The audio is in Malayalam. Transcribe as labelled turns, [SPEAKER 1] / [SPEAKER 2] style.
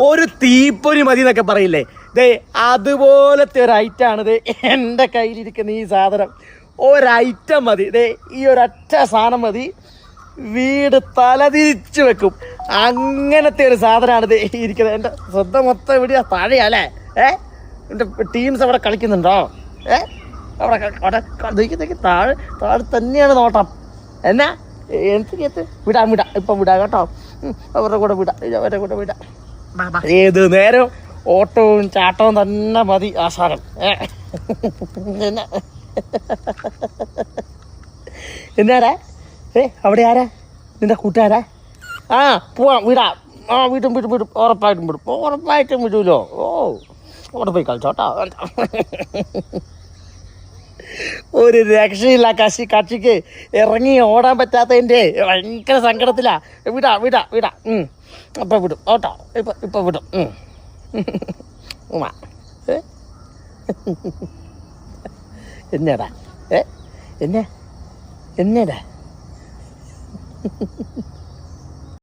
[SPEAKER 1] ഒരു തീപ്പൊരി മതി എന്നൊക്കെ പറയില്ലേ? ദേ അതുപോലത്തെ ഒരു ഐറ്റമാണ് ദേ എന്റെ കയ്യിലിരിക്കുന്ന ഈ സാധനം. ഒരൈറ്റം മതി. ദേ ഈ ഒരൊറ്റ സാധനം മതി. വീട് തലതിരിച്ച് വെക്കും. അങ്ങനത്തെ ഒരു സാധനമാണ് ദേ ഇരിക്കുന്നത്. എന്റെ ശ്രദ്ധ മൊത്തം എവിടെയാ താഴെയാ അല്ലേ ഏ? എന്റെ ടീംസ് അവിടെ കളിക്കുന്നുണ്ടോ? ഏ? അവിടെ അവിടെ താഴെ താഴെ തന്നെയാണ് നോട്ടം. എന്നാ? എന്ത് വിടാം വിടാം. ഇപ്പം വിടാം കേട്ടോ. അവരുടെ കൂടെ വിടാം. അവരുടെ കൂടെ വിടാം. ഏത് നേരം ഓട്ടവും ചാട്ടവും തന്നെ മതി ആശാരം എന്നാരാ? ഏ അവിടെ ആരാ? നിന്റെ കൂട്ടുകാരാ? ആ പോവാം വിടാം. ആ വീട്ടും വിടും വിടും ഉറപ്പായിട്ടും വിടും. ഉറപ്പായിട്ടും വിടുമല്ലോ ഓ അവിടെ പോയി കളിച്ചോട്ടോ. ഒരു രക്ഷയില്ല കശി കക്ഷിക്ക് ഇറങ്ങി ഓടാൻ പറ്റാത്തതിന്റെ ഭയങ്കര സങ്കടത്തിലാ. വിടാ വിടാ വിടാ. അപ്പം വിടും. ഓട്ടോ. ഇപ്പം ഇപ്പം വിടും. ഉമാ ഉമ്മ. ഏ? എന്നടാ? എന്നാ? എന്നാടാ?